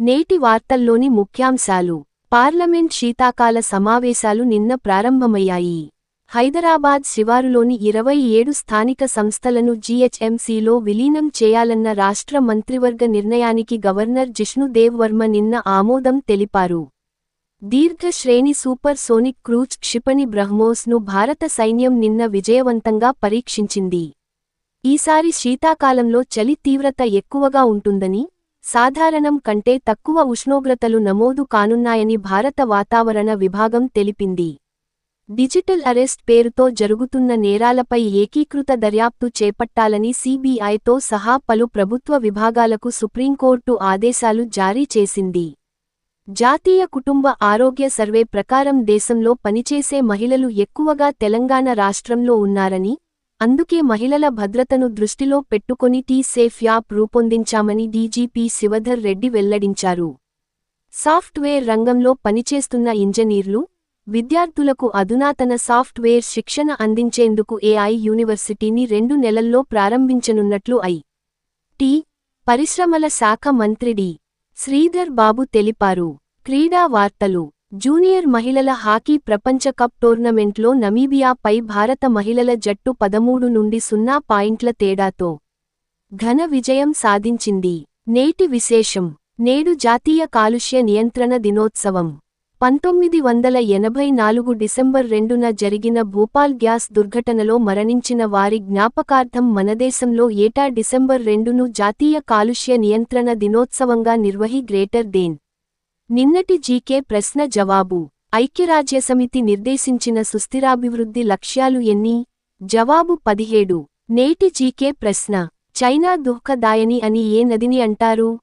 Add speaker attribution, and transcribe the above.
Speaker 1: నేటి వార్తల్లోని ముఖ్యాంశాలు. పార్లమెంట్ శీతాకాల సమావేశాలు నిన్న ప్రారంభమయ్యాయి. హైదరాబాద్ శివారులోని ఇరవై ఏడు స్థానిక సంస్థలను జీహెచ్ఎంసీలో విలీనం చేయాలన్న రాష్ట్ర మంత్రివర్గ నిర్ణయానికి గవర్నర్ జిష్ణుదేవ్ వర్మ నిన్న ఆమోదం తెలిపారు. దీర్ఘ శ్రేణి సూపర్ సోనిక్ క్రూజ్ క్షిపణి బ్రహ్మోస్ను భారత సైన్యం నిన్న విజయవంతంగా పరీక్షించింది. ఈసారి శీతాకాలంలో చలి తీవ్రత ఎక్కువగా ఉంటుందని సాధారణం కంటే తక్కువ ఉష్ణోగ్రతలు నమోదు కానున్నాయని భారత వాతావరణ విభాగం తెలిపింది. డిజిటల్ అరెస్ట్ పేరుతో జరుగుతున్న నేరాలపై ఏకీకృత దర్యాప్తు చేపట్టాలని సీబీఐతో సహా పలు ప్రభుత్వ విభాగాలకు సుప్రీంకోర్టు ఆదేశాలు జారీ చేసింది. జాతీయ కుటుంబ ఆరోగ్య సర్వే ప్రకారం దేశంలో పనిచేసే మహిళలు ఎక్కువగా తెలంగాణ రాష్ట్రంలో ఉన్నారని అందుకే మహిళల భద్రతను దృష్టిలో పెట్టుకొని టీ సేఫ్ యాప్ రూపొందించామని డీజీపీ శివధర్ రెడ్డి వెల్లడించారు. సాఫ్ట్వేర్ రంగంలో పనిచేస్తున్న ఇంజనీర్లు విద్యార్థులకు అధునాతన సాఫ్ట్వేర్ శిక్షణ అందించేందుకు ఏఐ యూనివర్సిటీని రెండు నెలల్లో ప్రారంభించనున్నట్లు ఐ. టి. పరిశ్రమల శాఖ మంత్రి డి. శ్రీధర్ బాబు తెలిపారు. క్రీడా వార్తలు. జూనియర్ మహిళల హాకీ ప్రపంచ కప్ టోర్నమెంట్లో నమీబియాపై భారత మహిళల జట్టు పదమూడు నుండి సున్నా పాయింట్ల తేడాతో ఘన విజయం సాధించింది. నేటి విశేషం నేడు జాతీయ కాలుష్య నియంత్రణ దినోత్సవం. పంతొమ్మిది వందల ఎనభై నాలుగు డిసెంబర్ రెండున జరిగిన భూపాల్ గ్యాస్ దుర్ఘటనలో మరణించిన వారి జ్ఞాపకార్థం మనదేశంలో ఏటా డిసెంబర్ రెండును జాతీయ కాలుష్య నియంత్రణ దినోత్సవంగా నిర్వహి గ్రేటర్ దేన్ నిన్నటి జీకే ప్రశ్న జవాబు. ఐక్యరాజ్యసమితి నిర్దేశించిన సుస్థిరాభివృద్ధి లక్ష్యాలు ఎన్ని? జవాబు పదిహేడు. నేటి జీకే ప్రశ్న. చైనా దుఃఖదాయని అని ఏ నదిని అంటారు?